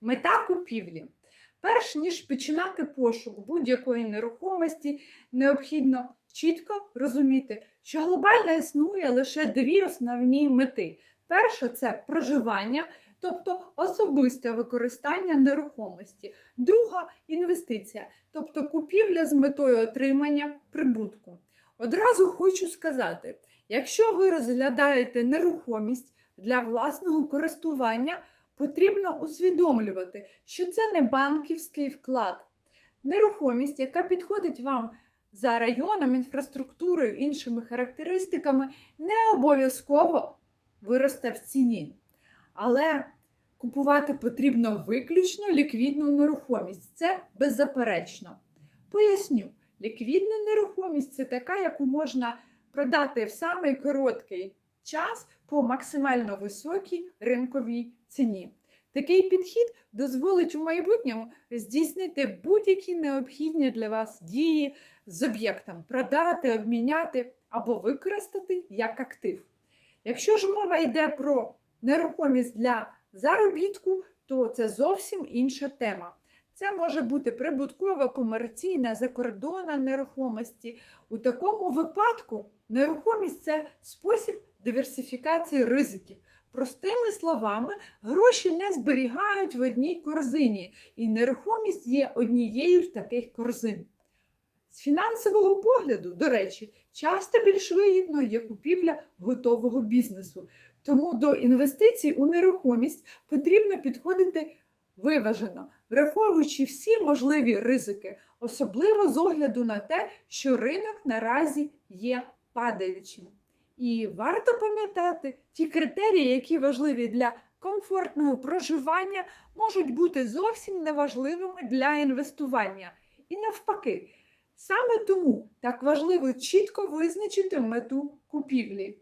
Мета купівлі. Перш ніж починати пошук будь-якої нерухомості, необхідно чітко розуміти, що глобально існує лише дві основні мети. Перша це проживання, тобто особисте використання нерухомості. Друга інвестиція, тобто купівля з метою отримання прибутку. Одразу хочу сказати, якщо ви розглядаєте нерухомість для власного користування, потрібно усвідомлювати, що це не банківський вклад. Нерухомість, яка підходить вам за районом, інфраструктурою, іншими характеристиками, не обов'язково виросте в ціні. Але купувати потрібно виключно ліквідну нерухомість. Це беззаперечно. Поясню, ліквідна нерухомість це така, яку можна продати в самий короткий час по максимально високій ринковій ціні. Такий підхід дозволить у майбутньому здійснити будь-які необхідні для вас дії з об'єктом, продати, обміняти або використати як актив. Якщо ж мова йде про нерухомість для заробітку, то це зовсім інша тема. Це може бути прибуткова, комерційна, закордонна нерухомості. У такому випадку нерухомість це спосіб диверсифікації ризиків. Простими словами, гроші не зберігають в одній корзині, і нерухомість є однією з таких корзин. З фінансового погляду, до речі, часто більш вигідно є купівля готового бізнесу. Тому до інвестицій у нерухомість потрібно підходити виважено, враховуючи всі можливі ризики, особливо з огляду на те, що ринок наразі є падаючим. І варто пам'ятати, ті критерії, які важливі для комфортного проживання, можуть бути зовсім неважливими для інвестування. І навпаки, саме тому так важливо чітко визначити мету купівлі.